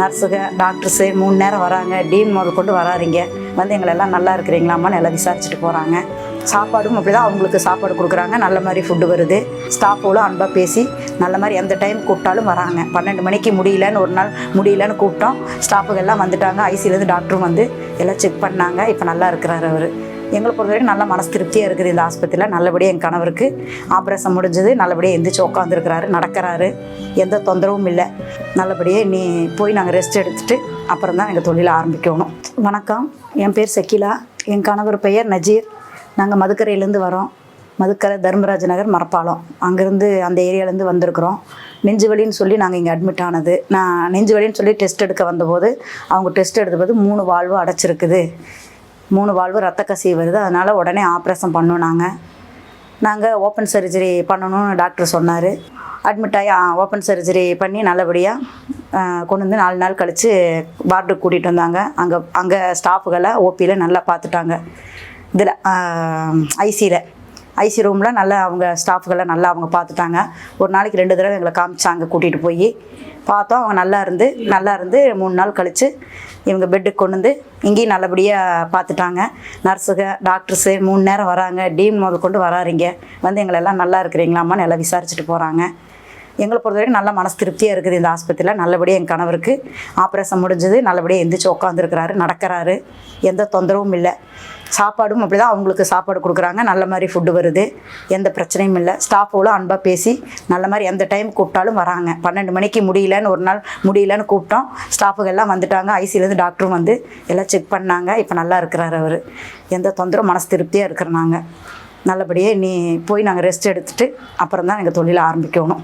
நர்ஸுக doctors மூணு நேரம் வராங்க. டீன் முதல் கொண்டு வராருங்க வந்து எங்களெல்லாம் நல்லா இருக்கிறீங்களாம்மான்னு எல்லாம் விசாரிச்சுட்டு போகிறாங்க சாப்பாடும் அப்படி தான் அவங்களுக்கு சாப்பாடு கொடுக்குறாங்க. நல்ல மாதிரி ஃபுட்டு வருது. ஸ்டாஃபோட அன்பாக பேசி நல்ல மாதிரி எந்த டைம் கூப்பிட்டாலும் வராங்க. பன்னெண்டு மணிக்கு முடியலன்னு ஒரு நாள் முடியலன்னு கூப்பிட்டோம். ஸ்டாஃபுகள் எல்லாம் வந்துட்டாங்க. ஐசிலேருந்து டாக்டரும் வந்து எல்லாம் செக் பண்ணாங்க. இப்போ நல்லா இருக்கிறாரு அவர். எங்களை பொறுத்த வரைக்கும் நல்ல மனசு திருப்தியாக இருக்குது இந்த ஆஸ்பத்திரியில். நல்லபடியாக என் கணவருக்கு ஆப்ரேஷன் முடிஞ்சது. நல்லபடியாக எந்திரிச்சு உட்காந்துருக்கிறாரு நடக்கிறாரு. எந்த தொந்தரவும் இல்லை. நல்லபடியாக நீ போய் நாங்கள் ரெஸ்ட் எடுத்துட்டு அப்புறம் தான் எங்கள் தொழிலை ஆரம்பிக்கணும். வணக்கம். என் பேர் செக்கிலா என் கணவர் பெயர் நஜீர். நாங்கள் மதுக்கரையிலேருந்து வரோம். மதுக்கரை தர்மராஜ் நகர் மரப்பாலம். அங்கேருந்து அந்த ஏரியாலேருந்து வந்திருக்கிறோம். நெஞ்சு வலின்னு சொல்லி நாங்கள் இங்கே அட்மிட் ஆனது. நான் நெஞ்சு வலின்னு சொல்லி டெஸ்ட் எடுக்க வந்தபோது அவங்க டெஸ்ட் எடுத்தபோது மூணு வாழ்வு அடைச்சிருக்குது. மூணு வால்வு ரத்த கசிவு வருது. அதனால் உடனே ஆப்ரேஷன் பண்ணோம் நாங்கள் நாங்கள் ஓப்பன் சர்ஜரி பண்ணணும்னு டாக்டர் சொன்னார். அட்மிட் ஆகி ஓப்பன் சர்ஜரி பண்ணி நல்லபடியாக கொண்டு வந்து நாலு நாள் கழித்து வார்டுக்கு கூட்டிகிட்டு வந்தாங்க. அங்கே அங்கே ஸ்டாஃபுகளை ஓபியில் நல்லா பார்த்துட்டாங்க. இதில் ஐசியில் ஐசி ரூமில் நல்லா அவங்க ஸ்டாஃப்களை நல்லா அவங்க பார்த்துட்டாங்க. ஒரு நாளைக்கு ரெண்டு தடவை எங்களை காமிச்சாங்க கூட்டிகிட்டு போய் பார்த்தோம். அவங்க நல்லா இருந்து நல்லா இருந்து மூணு நாள் கழித்து இவங்க பெட்டுக்கு கொண்டு வந்து இங்கேயும் நல்லபடியாக பார்த்துட்டாங்க. நர்ஸுக டாக்டர்ஸு மூணு நேரம் வராங்க. டீன் முதல் கொண்டு வராருங்க வந்து எங்களெல்லாம் நல்லா இருக்கிறீங்களாம்மான்னு எல்லாம் விசாரிச்சுட்டு போகிறாங்க எங்களை பொறுத்த வரைக்கும் நல்ல மனசு திருப்தியாக இருக்குது இந்த ஆஸ்பத்திரியில். நல்லபடியாக என் கணவருக்கு ஆப்ரேஷன் முடிஞ்சது. நல்லபடியாக எந்திரிச்சு உட்காந்துருக்கிறாரு நடக்கிறாரு. எந்த தொந்தரவும் இல்லை. சாப்பாடும் அப்படி தான் அவங்களுக்கு சாப்பாடு கொடுக்குறாங்க. நல்ல மாதிரி ஃபுட்டு வருது. எந்த பிரச்சனையும் இல்லை. ஸ்டாஃபோடும் அன்பாக பேசி நல்ல மாதிரி எந்த டைம் கூப்பிட்டாலும் வராங்க. பன்னெண்டு மணிக்கு முடியலன்னு ஒரு நாள் முடியலன்னு கூப்பிட்டோம். ஸ்டாஃபுகள்லாம் எல்லாம் வந்துட்டாங்க. ஐசிலேருந்து டாக்டரும் வந்து எல்லாம் செக் பண்ணாங்க. இப்போ நல்லா இருக்கிறாரு அவர். எந்த தொந்தரவும் மனசு திருப்தியாக இருக்கிறனாங்க நல்லபடியாக நீ போய் நாங்கள் ரெஸ்ட் எடுத்துகிட்டு அப்புறம் தான் எங்கள் தொழிலை ஆரம்பிக்கணும்.